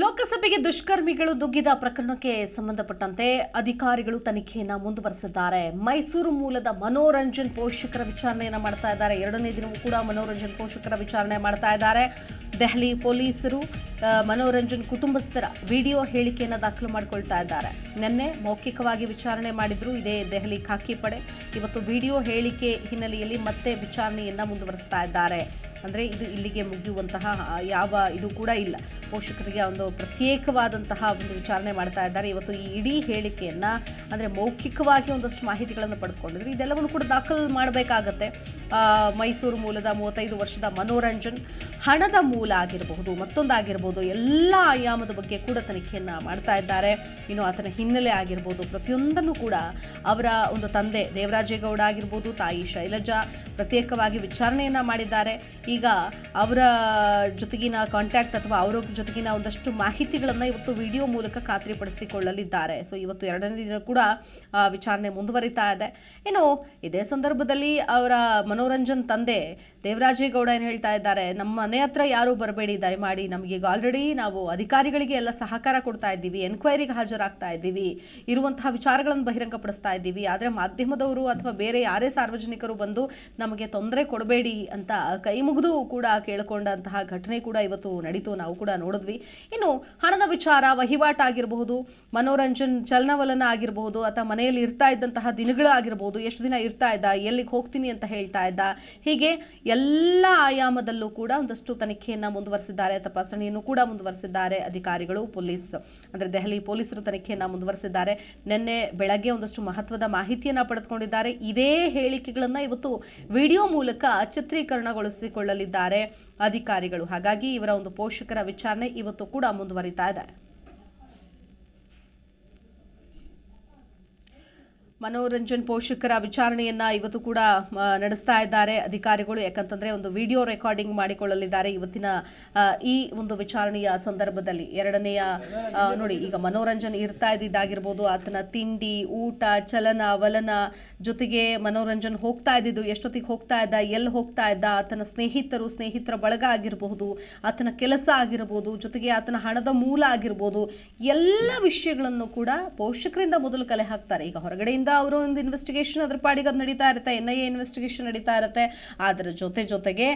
ಲೋಕಸಭೆಗೆ ದುಷ್ಕರ್ಮಿಗಳು ನುಗ್ಗಿದ ಪ್ರಕರಣಕ್ಕೆ ಸಂಬಂಧಪಟ್ಟಂತೆ ಅಧಿಕಾರಿಗಳು ತನಿಖೆಯನ್ನು ಮುಂದುವರೆಸಿದ್ದಾರೆ. ಮೈಸೂರು ಮೂಲದ ಮನೋರಂಜನ್ ಪೋಷಕರ ವಿಚಾರಣೆಯನ್ನು ಮಾಡ್ತಾ ಇದ್ದಾರೆ. ಎರಡನೇ ದಿನವೂ ಕೂಡ ಮನೋರಂಜನ್ ಪೋಷಕರ ವಿಚಾರಣೆ ಮಾಡ್ತಾ ಇದ್ದಾರೆ. ದೆಹಲಿ ಪೊಲೀಸರು ಮನೋರಂಜನ್ ಕುಟುಂಬಸ್ಥರ ವಿಡಿಯೋ ಹೇಳಿಕೆಯನ್ನು ದಾಖಲು ಮಾಡಿಕೊಳ್ತಾ ಇದ್ದಾರೆ. ನಿನ್ನೆ ಮೌಖಿಕವಾಗಿ ವಿಚಾರಣೆ ಮಾಡಿದ್ರು ಇದೇ ದೆಹಲಿ ಖಾಕಿ ಪಡೆ. ಇವತ್ತು ವಿಡಿಯೋ ಹೇಳಿಕೆ ಹಿನ್ನೆಲೆಯಲ್ಲಿ ಮತ್ತೆ ವಿಚಾರಣೆಯನ್ನು ಮುಂದುವರಿಸ್ತಾ ಇದ್ದಾರೆ. ಅಂದರೆ ಇದು ಇಲ್ಲಿಗೆ ಮುಗಿಯುವಂತಹ ಯಾವ ಇದು ಕೂಡ ಇಲ್ಲ. ಪೋಷಕರಿಗೆ ಒಂದು ಪ್ರತ್ಯೇಕವಾದಂತಹ ಒಂದು ವಿಚಾರಣೆ ಮಾಡ್ತಾ ಇದ್ದಾರೆ. ಇವತ್ತು ಈ ಇಡೀ ಹೇಳಿಕೆಯನ್ನು, ಅಂದರೆ ಮೌಖಿಕವಾಗಿ ಒಂದಷ್ಟು ಮಾಹಿತಿಗಳನ್ನು ಪಡೆದುಕೊಂಡಿದ್ರು. ಇದೆಲ್ಲವನ್ನು ಕೂಡ ದಾಖಲು ಮಾಡಬೇಕಾಗತ್ತೆ. ಮೈಸೂರು ಮೂಲದ ಮೂವತ್ತೈದು ವರ್ಷದ ಮನೋರಂಜನ್ ಹಣದ ಮೂಲ ಆಗಿರಬಹುದು ಮತ್ತೊಂದಾಗಿರ್ಬೋದು ಎಲ್ಲ ಆಯಾಮದ ಬಗ್ಗೆ ಕೂಡ ತನಿಖೆಯನ್ನು ಮಾಡ್ತಾ ಇದ್ದಾರೆ. ಇನ್ನು ಆತನ ಹಿನ್ನೆಲೆ ಆಗಿರ್ಬೋದು ಪ್ರತಿಯೊಂದನ್ನು ಕೂಡ ಅವರ ಒಂದು ತಂದೆ ದೇವರಾಜೇಗೌಡ ಆಗಿರ್ಬೋದು ತಾಯಿ ಶೈಲಜಾ ಪ್ರತ್ಯೇಕವಾಗಿ ವಿಚಾರಣೆಯನ್ನು ಮಾಡಿದ್ದಾರೆ. ಈಗ ಅವರ ಜೊತೆಗಿನ ಕಾಂಟ್ಯಾಕ್ಟ್ ಅಥವಾ ಅವರ ಜೊತೆಗಿನ ಒಂದಷ್ಟು ಮಾಹಿತಿಗಳನ್ನು ಇವತ್ತು ವಿಡಿಯೋ ಮೂಲಕ ಖಾತ್ರಿಪಡಿಸಿಕೊಳ್ಳಲಿದ್ದಾರೆ. ಸೊ ಇವತ್ತು ಎರಡನೇ ದಿನ ಕೂಡ ವಿಚಾರಣೆ ಮುಂದುವರಿತಾ ಇದೆ. ಇನ್ನು ಇದೇ ಸಂದರ್ಭದಲ್ಲಿ ಅವರ ಮನೋರಂಜನ್ ತಂದೆ ದೇವರಾಜೇಗೌಡ ಏನು ಹೇಳ್ತಾ ಇದ್ದಾರೆ, ನಮ್ಮ ಮನೆ ಹತ್ರ ಯಾರೂ ಬರಬೇಡಿ, ದಯಮಾಡಿ ನಮಗೆ ಈಗ ಆಲ್ರೆಡಿ ನಾವು ಅಧಿಕಾರಿಗಳಿಗೆ ಎಲ್ಲ ಸಹಕಾರ ಕೊಡ್ತಾ ಇದ್ದೀವಿ ಎನ್ಕ್ವೈರಿಗೆ ಹಾಜರಾಗ್ತಾ ಇದ್ದೀವಿ, ಇರುವಂತಹ ವಿಚಾರಗಳನ್ನು ಬಹಿರಂಗಪಡಿಸ್ತಾ ಇದ್ದೀವಿ, ಆದರೆ ಮಾಧ್ಯಮದವರು ಅಥವಾ ಬೇರೆ ಯಾರೇ ಸಾರ್ವಜನಿಕರು ಬಂದು ನಮಗೆ ತೊಂದರೆ ಕೊಡಬೇಡಿ ಅಂತ ಕೈ ಮುಗಿದು ಕೂಡ ಕೇಳಿಕೊಂಡಂತಹ ಘಟನೆ ಕೂಡ ಇವತ್ತು ನಡೀತು, ನಾವು ಕೂಡ ನೋಡಿದ್ವಿ. ಇನ್ನು ಹಣದ ವಿಚಾರ ವಹಿವಾಟಾಗಿರಬಹುದು ಮನೋರಂಜನ್ ಚಲನವಲನ ಆಗಿರಬಹುದು, ಅಥವಾ ಮನೆಯಲ್ಲಿ ಇರ್ತಾ ಇದ್ದಂತಹ ದಿನಗಳಾಗಿರ್ಬೋದು ಎಷ್ಟು ದಿನ ಇರ್ತಾ ಇದ್ದ, ಎಲ್ಲಿಗೆ ಹೋಗ್ತೀನಿ ಅಂತ ಹೇಳ್ತಾ ಇದ್ದ. ಹೀಗೆ ಎಲ್ಲ ಆಯಾಮದಲ್ಲೂ ಕೂಡ ಒಂದಷ್ಟು ತನಿಖೆಯನ್ನು ಮುಂದುವರೆಸಿದ್ದಾರೆ. ತಪಾಸಣೆಯನ್ನು ಕೂಡ ಮುಂದುವರೆಸಿದ್ದಾರೆ ಅಧಿಕಾರಿಗಳು, ಪೊಲೀಸ್. ಅಂದರೆ ದೆಹಲಿ ಪೊಲೀಸರು ತನಿಖೆಯನ್ನು ಮುಂದುವರೆಸಿದ್ದಾರೆ. ನಿನ್ನೆ ಬೆಳಗ್ಗೆ ಒಂದಷ್ಟು ಮಹತ್ವದ ಮಾಹಿತಿಯನ್ನು ಪಡೆದುಕೊಂಡಿದ್ದಾರೆ. ಇದೇ ಹೇಳಿಕೆಗಳನ್ನು ಇವತ್ತು ವಿಡಿಯೋ ಮೂಲಕ ಚಿತ್ರೀಕರಣಗೊಳಿಸಿಕೊಳ್ಳಲಿದ್ದಾರೆ ಅಧಿಕಾರಿಗಳು. ಹಾಗಾಗಿ ಇವರ ಒಂದು ಪೋಷಕರ ವಿಚಾರಣೆ ಇವತ್ತು ಕೂಡ ಮುಂದುವರಿತಾ ಇದೆ. ಮನೋರಂಜನ್ ಪೋಷಕರ ವಿಚಾರಣೆಯನ್ನ ಇವತ್ತು ಕೂಡ ನಡೆಸ್ತಾ ಇದ್ದಾರೆ. ಅಧಿಕಾರಿಗಳು, ಯಾಕಂತಂದ್ರೆ ಒಂದು ವಿಡಿಯೋ ರೆಕಾರ್ಡಿಂಗ್ ಮಾಡಿಕೊಳ್ಳಲಿದ್ದಾರೆ ಇವತ್ತಿನ ಈ ಒಂದು ವಿಚಾರಣೆಯ ಸಂದರ್ಭದಲ್ಲಿ. ಎರಡನೆಯ ನೋಡಿ, ಈಗ ಮನೋರಂಜನ್ ಇರ್ತಾ ಇದ್ದಿದ್ದಾಗಿರ್ಬೋದು. ಆತನ ತಿಂಡಿ, ಊಟ, ಚಲನ, ವಲನ ಜೊತೆಗೆ ಮನೋರಂಜನ್ ಹೋಗ್ತಾ ಇದ್ದಿದ್ದು, ಎಷ್ಟೊತ್ತಿಗೆ ಹೋಗ್ತಾ ಇದ್ದ, ಎಲ್ಲಿ ಹೋಗ್ತಾ ಇದ್ದ, ಆತನ ಸ್ನೇಹಿತರು, ಸ್ನೇಹಿತರ ಬಳಗ ಆಗಿರಬಹುದು ಆತನ ಕೆಲಸ ಆಗಿರಬಹುದು ಜೊತೆಗೆ ಆತನ ಹಣದ ಮೂಲ ಆಗಿರ್ಬೋದು, ಎಲ್ಲ ವಿಷಯಗಳನ್ನು ಕೂಡ ಪೋಷಕರಿಂದ ಮೊದಲು ಕಲೆ ಹಾಕ್ತಾರೆ. ಈಗ ಹೊರಗಡೆಯಿಂದ ಅವರು ಒಂದು ಇನ್ವೆಸ್ಟಿಗೇಷನ್ ಅದ್ರ ಪಾಡಿಗೆ ಅದು ನಡೀತಾ ಇರುತ್ತೆ. ಎನ್ ಐ ಎ ಇನ್ವೆಸ್ಟಿಗೇಷನ್ ನಡೀತಾ ಇರುತ್ತೆ. ಅದರ ಜೊತೆ ಜೊತೆಗೆ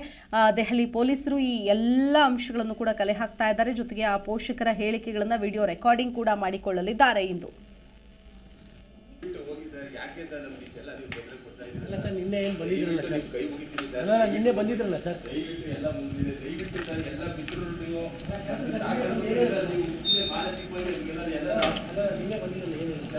ದೆಹಲಿ ಪೊಲೀಸರು ಈ ಎಲ್ಲ ಅಂಶಗಳನ್ನು ಕೂಡ ಕಲೆ ಹಾಕ್ತಾ ಇದ್ದಾರೆ. ಜೊತೆಗೆ ಆ ಪೋಷಕರ ಹೇಳಿಕೆಗಳನ್ನು ವಿಡಿಯೋ ರೆಕಾರ್ಡಿಂಗ್ ಕೂಡ ಮಾಡಿಕೊಳ್ಳಲಿದ್ದಾರೆ ಇಂದು. Sir ಬಂದಿದ್ರಲ್ಲ sir? ಹೋಗ್ಬಿಡಿ